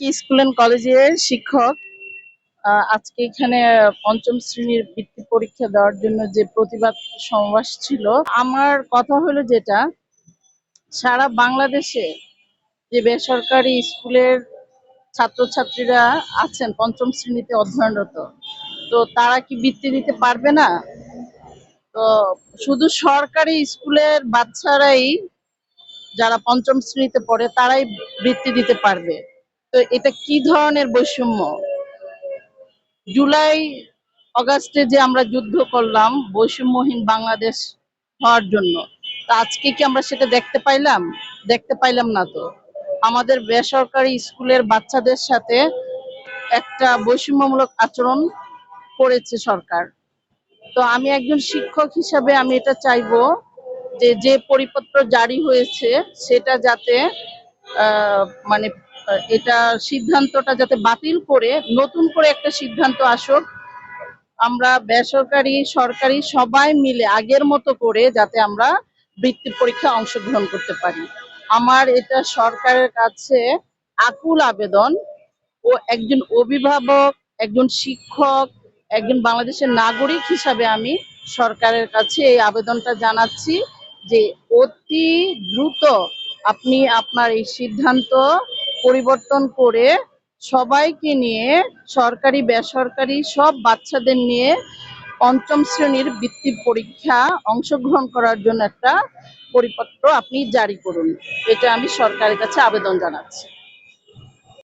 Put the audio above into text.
কি school and কলেজের শিক্ষক আজকে এখানে পঞ্চম শ্রেণির বৃত্তি পরীক্ষা দেওয়ার জন্য যে প্রতিবাদ সমাবেশ ছিল, আমার কথা হলো যেটা, সারা বাংলাদেশে যে বেসরকারি স্কুলের ছাত্রছাত্রীরা আছেন, পঞ্চম শ্রেণীতে অধ্যয়নরত, তো তারা কি বৃত্তি দিতে পারবে না? তো শুধু সরকারি স্কুলের বাচ্চারাই যারা পঞ্চম শ্রেণীতে পড়ে, তারাই বৃত্তি দিতে পারবে। তো এটা কি ধরনের বৈষম্য? জুলাই অগাস্টে যে আমরা যুদ্ধ করলাম, বৈষম্যহীন বাংলাদেশ হওয়ার জন্য, তা আজকে কি আমরা সেটা দেখতে পাইলাম? দেখতে পাইলাম না তো। আমাদের বেসরকারি স্কুলের বাচ্চাদের সাথে একটা বৈষম্যমূলক আচরণ করেছে সরকার। তো আমি একজন শিক্ষক হিসাবে আমি এটা চাইব যে যে পরিপত্র জারি হয়েছে, সেটা যাতে মানে এটা সিদ্ধান্তটা যাতে বাতিল করে, নতুন করে একটা সিদ্ধান্ত আসুক, আমরা বেসরকারি, সরকারি সবাই মিলে আগের মতো করে যাতে আমরা বৃত্তি পরীক্ষা অংশগ্রহণ করতে পারি। আমার এটা সরকারের কাছে আকুল আবেদন ও একজন অভিভাবক, একজন শিক্ষক, একজন বাংলাদেশের নাগরিক হিসাবে আমি সরকারের কাছে এই আবেদনটা জানাচ্ছি যে অতি দ্রুত আপনি আপনার এই সিদ্ধান্ত পরিবর্তন করে সবাইকে নিয়ে সরকারি, বেসরকারি সব বাচ্চাদের নিয়ে পঞ্চম শ্রেণির বৃত্তি পরীক্ষা অংশগ্রহণ করার জন্য একটা পরিপত্র আপনি জারি করুন। এটা আমি সরকারের কাছে আবেদন জানাচ্ছি।